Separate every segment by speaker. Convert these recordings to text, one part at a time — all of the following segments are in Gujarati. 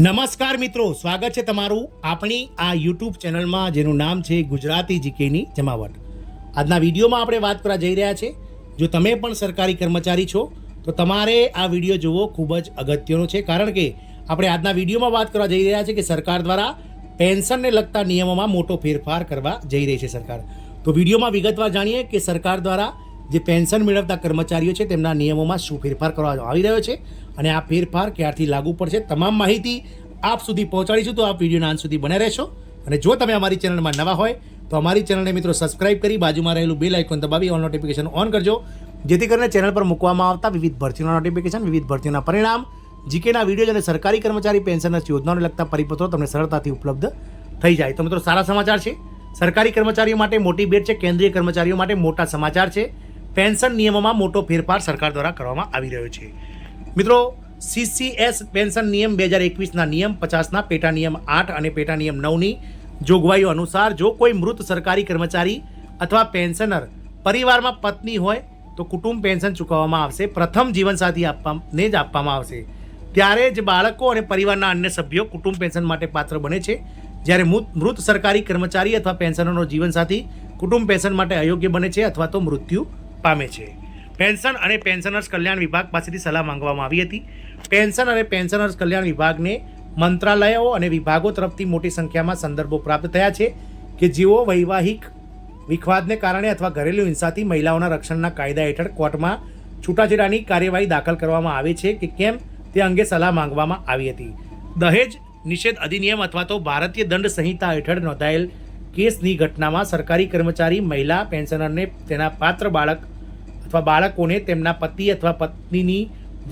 Speaker 1: નમસ્કાર મિત્રો, સ્વાગત છે તમારું આપણી આ યુટ્યુબ ચેનલમાં, જેનું નામ છે ગુજરાતી જીકેની જમાવટ. આજના વિડીયોમાં આપણે વાત કરવા જઈ રહ્યા છે. જો તમે પણ સરકારી કર્મચારી છો, તો તમારે આ વીડિયો જોવો ખૂબ જ અગત્યનો છે. કારણ કે આપણે આજના વિડીયોમાં વાત કરવા જઈ રહ્યા છે કે સરકાર દ્વારા પેન્શનને લગતા નિયમોમાં મોટો ફેરફાર કરવા જઈ રહી છે સરકાર. તો વિડીયોમાં વિગતવાર જાણીએ કે સરકાર દ્વારા જે પેન્શન મેળવતા કર્મચારીઓ છે, તેમના નિયમોમાં શું ફેરફાર કરવામાં આવી રહ્યો છે અને આ ફેરફાર ક્યારથી લાગુ પડશે, તમામ માહિતી આપ સુધી પહોંચાડીશું. તો આપ વિડીયોના અંત સુધી બને રહેશો. અને જો તમે અમારી ચેનલમાં નવા હોય, તો અમારી ચેનલને મિત્રો સબસ્ક્રાઇબ કરી બાજુમાં રહેલું બેલ આઇકોન દબાવી ઓલ નોટિફિકેશન ઓન કરજો. જેથી કરીને ચેનલ પર મૂકવામાં આવતા વિવિધ ભરતીઓના નોટિફિકેશન વિવિધ ભરતીઓના પરિણામ જીકેના વીડિયો અને સરકારી કર્મચારી પેન્શનના યોજનાઓને લગતા પરિપત્રો તમને સરળતાથી ઉપલબ્ધ થઈ જાય. તો મિત્રો સારા સમાચાર છે. સરકારી કર્મચારીઓ માટે મોટી ભેટ છે, કેન્દ્રીય કર્મચારીઓ માટે મોટા સમાચાર છે. પેન્શન નિયમોમાં મોટો ફેરફાર સરકાર દ્વારા કરવામાં આવી રહ્યો છે. મિત્રો સીસીએસ પેન્શન નિયમ બે હજાર એકવીસના નિયમ, પચાસના પેટા નિયમ આઠ અને પેટા નિયમ નવની જોગવાઈઓ અનુસાર જો કોઈ મૃત સરકારી કર્મચારી અથવા પેન્શનર પરિવારમાં પત્ની હોય તો કુટુંબ પેન્શન ચૂકવવામાં આવશે, પ્રથમ જીવનસાથી આપવાને જ આપવામાં આવશે. ત્યારે જ બાળકો અને પરિવારના અન્ય સભ્યો કુટુંબ પેન્શન માટે પાત્ર બને છે. જ્યારે મૃત સરકારી કર્મચારી અથવા પેન્શનરનો જીવનસાથી કુટુંબ પેન્શન માટે અયોગ્ય બને છે અથવા તો મૃત્યુ પામે છે. પેન્શન અને પેન્શનર્સ કલ્યાણ વિભાગ પાસેથી સલાહ માંગવામાં આવી હતી. પેન્શન અને પેન્શનર્સ કલ્યાણ વિભાગને મંત્રાલયો અને વિભાગો તરફથી મોટી સંખ્યામાં સંદર્ભો પ્રાપ્ત થયા છે કે જેઓ વૈવાહિક વિખવાદને કારણે અથવા ઘરેલું હિંસાથી મહિલાઓના રક્ષણના કાયદા હેઠળ કોર્ટમાં છૂટાછેડાની કાર્યવાહી દાખલ કરવામાં આવે છે કે કેમ તે અંગે સલાહ માંગવામાં આવી હતી. દહેજ નિષેધ અધિનિયમ અથવા તો ભારતીય દંડ સંહિતા હેઠળ નોંધાયેલ કેસની ઘટનામાં સરકારી કર્મચારી મહિલા પેન્શનરને તેના પાત્ર બાળક અથવા બાળકોને તેમના પતિ અથવા પત્નીની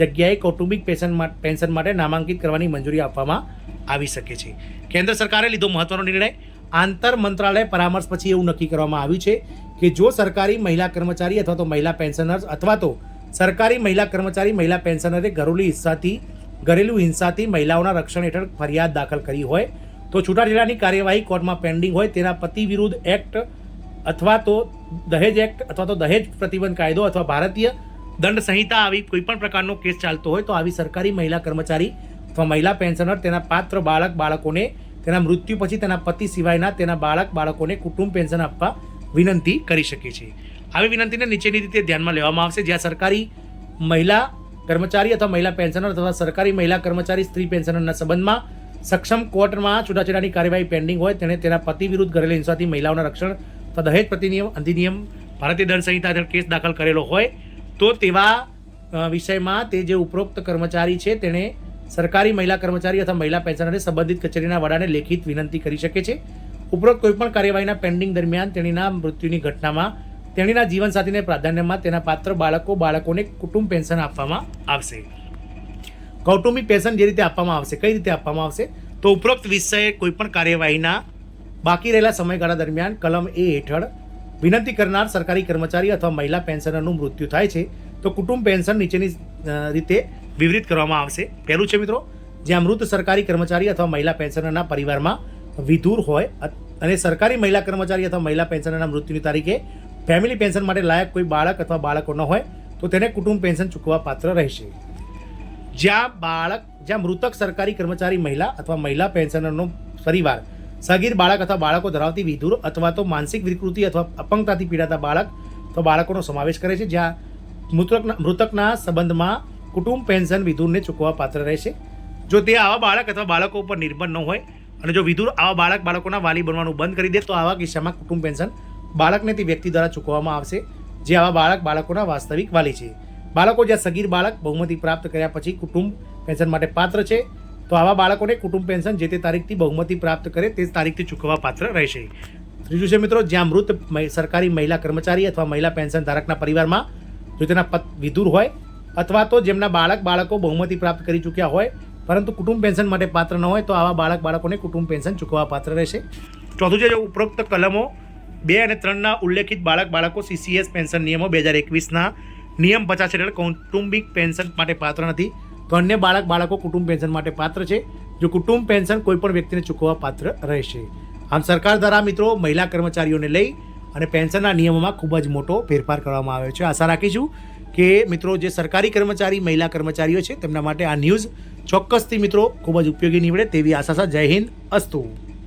Speaker 1: જગ્યાએ કૌટુંબિક પેન્શન પેન્શન માટે નામાંકિત કરવાની મંજૂરી આપવામાં આવી શકે છે. કેન્દ્ર સરકારે લીધો મહત્વનો નિર્ણય. આંતર મંત્રાલય પરામર્શ પછી એવું નક્કી કરવામાં આવ્યું છે કે જો સરકારી મહિલા કર્મચારી અથવા તો મહિલા પેન્શનર્સ અથવા તો સરકારી મહિલા કર્મચારી, મહિલા પેન્શનરે ઘરેલું હિસ્સાથી ઘરેલું હિંસાથી મહિલાઓના રક્ષણ હેઠળ ફરિયાદ દાખલ કરી હોય તો છૂટાછેડાની કાર્યવાહી કોર્ટમાં પેન્ડિંગ હોય તેના પતિ વિરુદ્ધ એક્ટ અથવા તો દહેજ એક્ટ અથવા તો દહેજ પ્રતિબંધ કાયદો અથવા ભારતીય દંડ સંહિતા આવી કોઈ પણ પ્રકારનો કેસ ચાલતો હોય તો આવી સરકારી મહિલા કર્મચારી અથવા મહિલા પેન્શનર, તેના પાત્ર બાળક, બાળકોને તેના મૃત્યુ પછી તેના પતિ સિવાયના તેના બાળક, બાળકોને કુટુંબ પેન્શન આપવા વિનંતી કરી શકે છે આવી વિનંતીને નીચેની રીતે ધ્યાનમાં લેવામાં આવશે. જ્યાં સરકારી મહિલા કર્મચારી અથવા મહિલા પેન્શનર અથવા સરકારી મહિલા કર્મચારી સ્ત્રી પેન્શનરના સંબંધમાં સક્ષમ કોર્ટમાં છૂટાછેડાની કાર્યવાહી પેન્ડિંગ હોય, તેણે તેના પતિ વિરુદ્ધ ઘરેલુ હિંસાથી મહિલાઓના રક્ષણ અથવા દહેજ પ્રતિનિયમ અધિનિયમ ભારતીય દંડ સંહિતા હેઠળ કેસ દાખલ કરેલો હોય, તો તેવા વિષયમાં તે જે ઉપરોક્ત કર્મચારી છે, તેણે સરકારી મહિલા કર્મચારી અથવા મહિલા પેન્શનરે સંબંધિત કચેરીના વડાને લેખિત વિનંતી કરી શકે છે. ઉપરોક્ત કોઈપણ કાર્યવાહીના પેન્ડિંગ દરમિયાન તેણીના મૃત્યુની ઘટનામાં તેણીના જીવનસાથીને પ્રાધાન્યમાં તેના પાત્ર બાળકો, બાળકોને કુટુંબ પેન્શન આપવામાં આવશે. કૌટુંબિક પેન્શન જે રીતે આપવામાં આવશે, કઈ રીતે આપવામાં આવશે? તો ઉપરોક્ત વિષયે કોઈપણ કાર્યવાહીના બાકી રહેલા સમયગાળા દરમિયાન કલમ એ હેઠળ વિનંતી કરનાર સરકારી કર્મચારી અથવા મહિલા પેન્શનરનું મૃત્યુ થાય છે, તો કુટુંબ પેન્શન નીચેની રીતે વિવરિત કરવામાં આવશે. પહેલું છે મિત્રો, જ્યાં મૃત સરકારી કર્મચારી અથવા મહિલા પેન્શનરના પરિવારમાં વિધુર હોય અને સરકારી મહિલા કર્મચારી અથવા મહિલા પેન્શનરના મૃત્યુની તારીખે ફેમિલી પેન્શન માટે લાયક કોઈ બાળક અથવા બાળકો ન હોય, તો તેને કુટુંબ પેન્શન ચૂકવવા પાત્ર રહેશે. જ્યાં બાળક, જ્યાં મૃતક સરકારી કર્મચારી મહિલા અથવા મહિલા પેન્શનરનો પરિવાર સગીર બાળક અથવા બાળકો ધરાવતી વિધુર અથવા તો માનસિક વિકૃતિ અથવા અપંગતાથી પીડાતા બાળક અથવા બાળકોનો સમાવેશ કરે છે, જ્યાં મૃતકના મૃતકના સંબંધમાં કુટુંબ પેન્શન વિધુરને ચૂકવવા પાત્ર રહેશે જો તે આવા બાળક અથવા બાળકો ઉપર નિર્ભર ન હોય અને જો વિધુર આવા બાળક બાળકોના વાલી બનવાનું બંધ કરી દે, તો આવા કિસ્સામાં કુટુંબ પેન્શન બાળકને તે વ્યક્તિ દ્વારા ચૂકવવામાં આવશે, જે આવા બાળક બાળકોના વાસ્તવિક વાલી છે. બાળકો જ્યાં સગીર બાળક બહુમતી પ્રાપ્ત કર્યા પછી કુટુંબ પેન્શન માટે પાત્ર છે તો આવા બાળકોને કુટુંબ પેન્શન જે તે તારીખથી બહુમતી પ્રાપ્ત કરે તે તારીખથી ચૂકવવા પાત્ર રહેશે. ત્રીજું છે મિત્રો, જ્યાં મૃત સરકારી મહિલા કર્મચારી અથવા મહિલા પેન્શન ધારકના પરિવારમાં જો તેના પત વિધુર હોય અથવા તો જેમના બાળક બાળકો બહુમતી પ્રાપ્ત કરી ચૂક્યા હોય, પરંતુ કુટુંબ પેન્શન માટે પાત્ર ન હોય તો આવા બાળક બાળકોને કુટુંબ પેન્શન ચૂકવવા પાત્ર રહેશે. ચોથું છે ઉપરોક્ત કલમો બે અને ત્રણના ઉલ્લેખિત બાળક બાળકો સીસીએસ પેન્શન નિયમો બે હજાર એકવીસના નિયમ પચાસ હેઠળ કૌટુંબિક પેન્શન માટે પાત્ર નથી. તો અન્ય બાળક બાળકો કુટુંબ પેન્શન માટે પાત્ર છે, જો કુટુંબ પેન્શન કોઈપણ વ્યક્તિને ચૂકવવા પાત્ર રહેશે. આમ સરકાર દ્વારા મિત્રો મહિલા કર્મચારીઓને લઈ અને પેન્શનના નિયમોમાં ખૂબ જ મોટો ફેરફાર કરવામાં આવ્યો છે. આશા રાખીશું કે મિત્રો જે સરકારી કર્મચારી, મહિલા કર્મચારીઓ છે, તેમના માટે આ ન્યૂઝ ચોક્કસથી મિત્રો ખૂબ જ ઉપયોગી નીવડે તેવી આશા જય હિન્દ, અસ્તુ.